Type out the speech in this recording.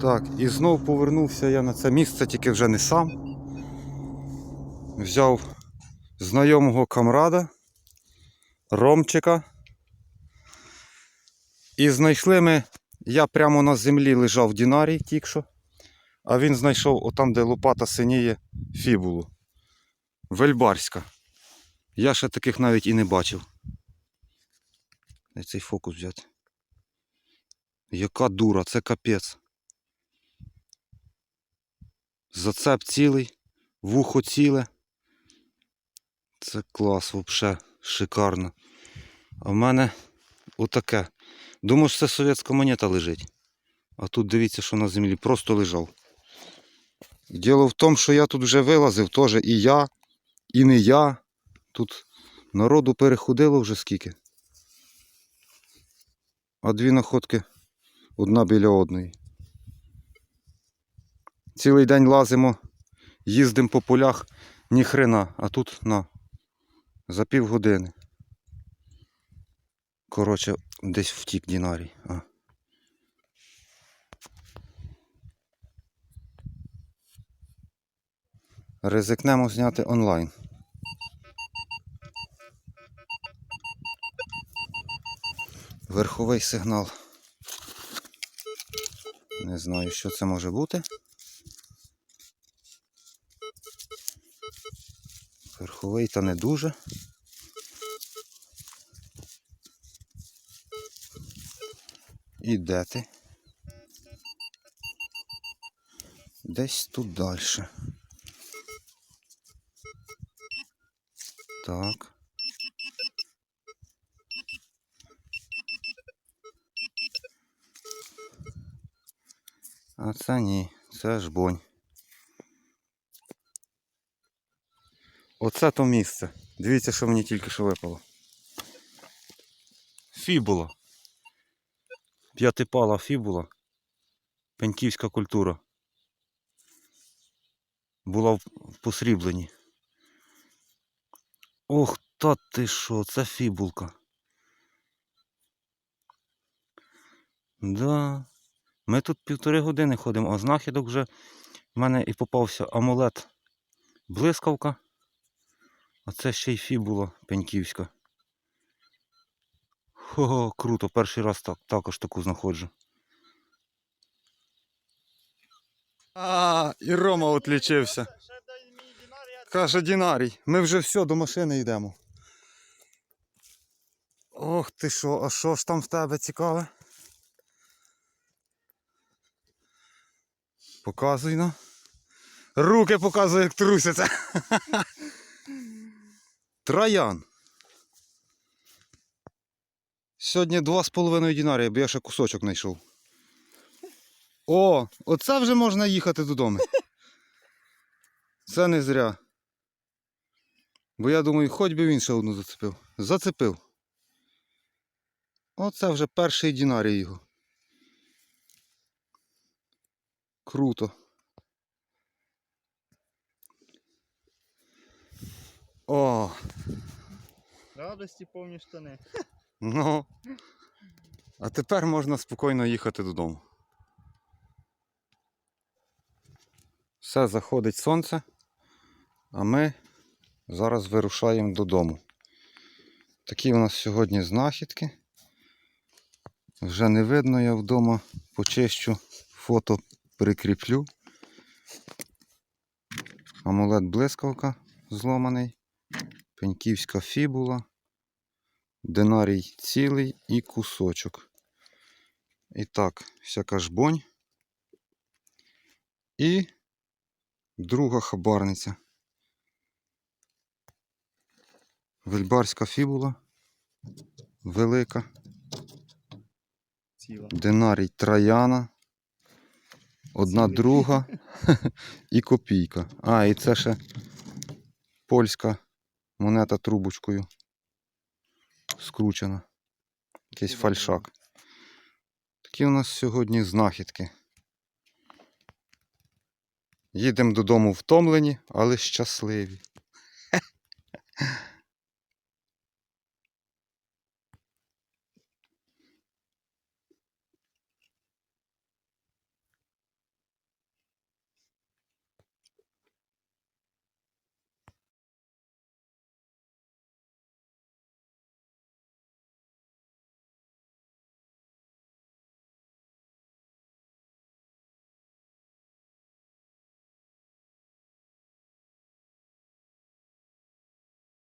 Так, і знов повернувся я на це місце, тільки вже не сам. Взяв знайомого камрада, Ромчика. І знайшли ми, я прямо на землі лежав Дінарій тільки що, а він знайшов отам, де лопата синіє, фібулу. Вельбарська. Я ще таких навіть і не бачив. Цей фокус взяти. Яка дура, це капець. Зацеп цілий, вухо ціле. Це клас, взагалі, шикарно. А в мене отаке. Думаю, що це совєтська монета лежить. А тут дивіться, що на землі просто лежав. Діло в тому, що я тут вже вилазив теж і я, і не я. Тут народу переходило вже скільки. А дві находки одна біля одної. Цілий день лазимо, їздимо по полях, ні хрена, а тут на за півгодини. Коротше, десь втік Дінарій. А. Ризикнемо зняти онлайн. Верховий сигнал. Не знаю, що це може бути. Верховий та не дуже. І де ти? Десь тут далі. Так. А це ні, це ж бонь. Оце то місце. Дивіться, що мені тільки що випало. Фібула. П'ятипала фібула. Пеньківська культура. Була в посрібленні. Ох, та ти що, це фібулка. Да. Ми тут півтори години ходимо, а знахідок вже в мене і попався амулет блискавка. А це ще й фібула пеньківська. Хо, круто, перший раз так, також таку знаходжу. А, і Рома отлічився. Ще дай мій динар, я Каже Дінарій, ми вже все, до машини йдемо. Ох ти що, а що ж там в тебе цікаве? Показуй ну. Руки показуй, як трусяться. Троян. Сьогодні два з половиною дінарія, бо я ще кусочок знайшов. О, оце вже можна їхати додому. Це не зря. Бо я думаю, хоч би він ще одну зацепив. Зацепив. Оце вже перший дінарій його. Круто. О, радості повні штани. ну. А тепер можна спокійно їхати додому. Все, заходить сонце, а ми зараз вирушаємо додому. Такі у нас сьогодні знахідки. Вже не видно, я вдома почищу, фото прикріплю. Амулет блискавка зломаний, пеньківська фібула, динарій цілий і кусочок. І так, всяка жбонь. І друга хабарниця. Вельбарська фібула. Велика. Ціла. Динарій Трояна. Одна друга і копійка. А, і це ще польська монета трубочкою. Скручена. Якийсь фальшак. Такі у нас сьогодні знахідки. Їдемо додому втомлені, але щасливі.